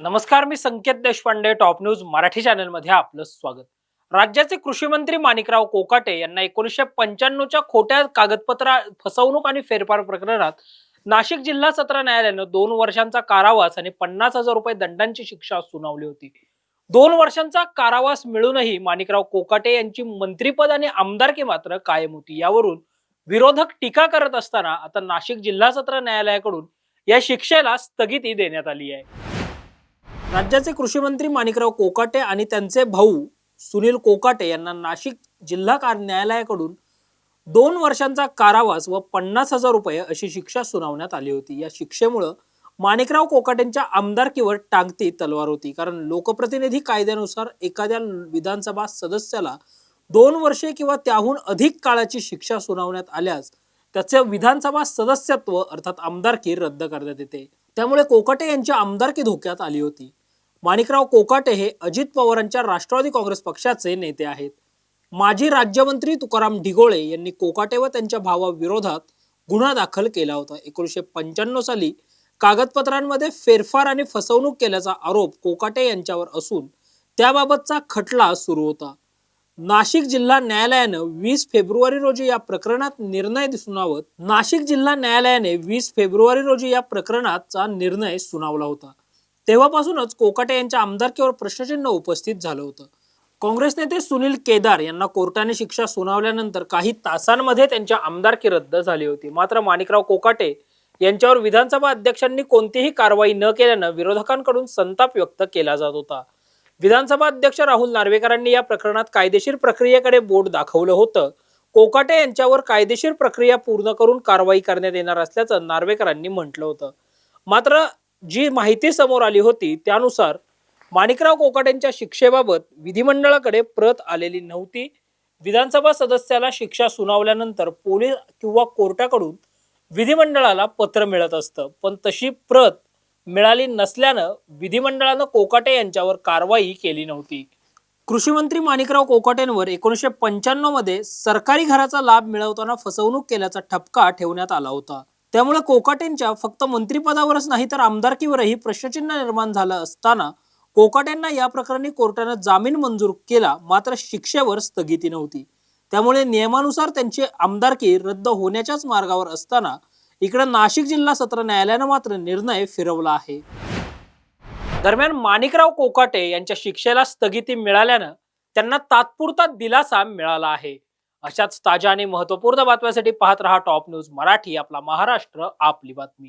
नमस्कार मी Sanket Deshpande top news Marathi चॅनलमध्ये आपलं स्वागत. राज्याचे कृषी मंत्री माणिकराव कोकाटे यांना एकोणीसशे पंच्याण्णवच्या खोट्या कागदपत्र फसवणूक आणि फेरफार प्रकरणात नाशिक जिल्हा सत्र न्यायालयानं दोन वर्षांचा कारावास आणि पन्नास हजार रुपये दंडांची शिक्षा सुनावली होती. दोन वर्षांचा कारावास मिळूनही माणिकराव कोकाटे यांची मंत्रीपद आणि आमदारकी मात्र कायम होती. यावरून विरोधक टीका करत असताना आता नाशिक जिल्हा सत्र न्यायालयाकडून या शिक्षेला स्थगिती देण्यात आली आहे. राज्याचे कृषी मंत्री माणिकराव कोकाटे आणि त्यांचे भाऊ सुनील कोकाटे यांना नाशिक जिल्हा कार न्यायालयाकडून दोन वर्षांचा कारावास व पन्नास हजार रुपये अशी शिक्षा सुनावण्यात आली होती. या शिक्षेमुळं माणिकराव कोकाटेंच्या आमदारकीवर टांगती तलवार होती. कारण लोकप्रतिनिधी कायद्यानुसार एखाद्या विधानसभा सदस्याला दोन वर्षे किंवा त्याहून अधिक काळाची शिक्षा सुनावण्यात आल्यास त्याचे विधानसभा सदस्यत्व अर्थात आमदारकी रद्द करण्यात येते. त्यामुळे कोकाटे यांची आमदारकी धोक्यात आली होती. माणिकराव कोकाटे हे अजित पवारांच्या राष्ट्रवादी काँग्रेस पक्षाचे नेते आहेत. माजी राज्यमंत्री तुकाराम ढिगोळे यांनी कोकाटे व त्यांच्या भावाविरोधात गुन्हा दाखल केला होता. एकोणीसशे पंच्याण्णव साली कागदपत्रांमध्ये फेरफार आणि फसवणूक केल्याचा आरोप कोकाटे यांच्यावर असून त्याबाबतचा खटला सुरू होता. नाशिक जिल्हा न्यायालयानं वीस फेब्रुवारी रोजी या प्रकरणात निर्णय सुनावत नाशिक जिल्हा न्यायालयाने वीस फेब्रुवारी रोजी या प्रकरणाचा निर्णय सुनावला होता. तेव्हापासूनच कोकाटे यांच्या आमदारकीवर प्रश्नचिन्ह उपस्थित झालं होतं. काँग्रेस नेते सुनील केदार यांना कोर्टाने शिक्षा सुनावल्यानंतर काही तासांमध्ये त्यांच्या आमदारकी रद्द झाली होती. मात्र माणिकराव कोकाटे यांच्यावर विधानसभा अध्यक्षांनी कोणतीही कारवाई न केल्यानं विरोधकांकडून संताप व्यक्त केला जात होता. विधानसभा अध्यक्ष राहुल नार्वेकरांनी या प्रकरणात कायदेशीर प्रक्रियेकडे बोट दाखवलं होतं. कोकाटे यांच्यावर कायदेशीर प्रक्रिया पूर्ण करून कारवाई करण्यात येणार असल्याचं नार्वेकरांनी म्हटलं होतं. मात्र जी माहिती समोर आली होती त्यानुसार माणिकराव कोकाटेंच्या शिक्षेबाबत विधिमंडळाकडे प्रत आलेली नव्हती. विधानसभा सदस्याला शिक्षा सुनावल्यानंतर पोलीस किंवा कोर्टाकडून विधिमंडळाला पत्र मिळत असतं. पण तशी प्रत मिळाली नसल्यानं विधिमंडळानं कोकाटे यांच्यावर कारवाई केली नव्हती. कृषी मंत्री माणिकराव कोकाटेंवर एकोणीसशे पंच्याण्णवमध्ये सरकारी घराचा लाभ मिळवताना फसवणूक केल्याचा ठपका ठेवण्यात आला होता. त्यामुळे कोकाटेंच्या फक्त मंत्रिपदावरच नाही तर आमदारकीवरही प्रश्नचिन्ह निर्माण झालं असताना कोकाटेंना या प्रकरणी कोर्टानं जामीन मंजूर केला मात्र शिक्षेवर स्थगिती नव्हती. त्यामुळे नियमानुसार त्यांची आमदारकी रद्द होण्याच्याच मार्गावर असताना इकडे नाशिक जिल्हा सत्र न्यायालयानं मात्र निर्णय फिरवला आहे. दरम्यान माणिकराव कोकाटे यांच्या शिक्षेला स्थगिती मिळाल्यानं त्यांना तात्पुरता दिलासा मिळाला आहे. अशाच ताज्या आणि महत्त्वपूर्ण बातम्यांसाठी पाहत रहा टॉप न्यूज मराठी आपला महाराष्ट्र आपली बातमी.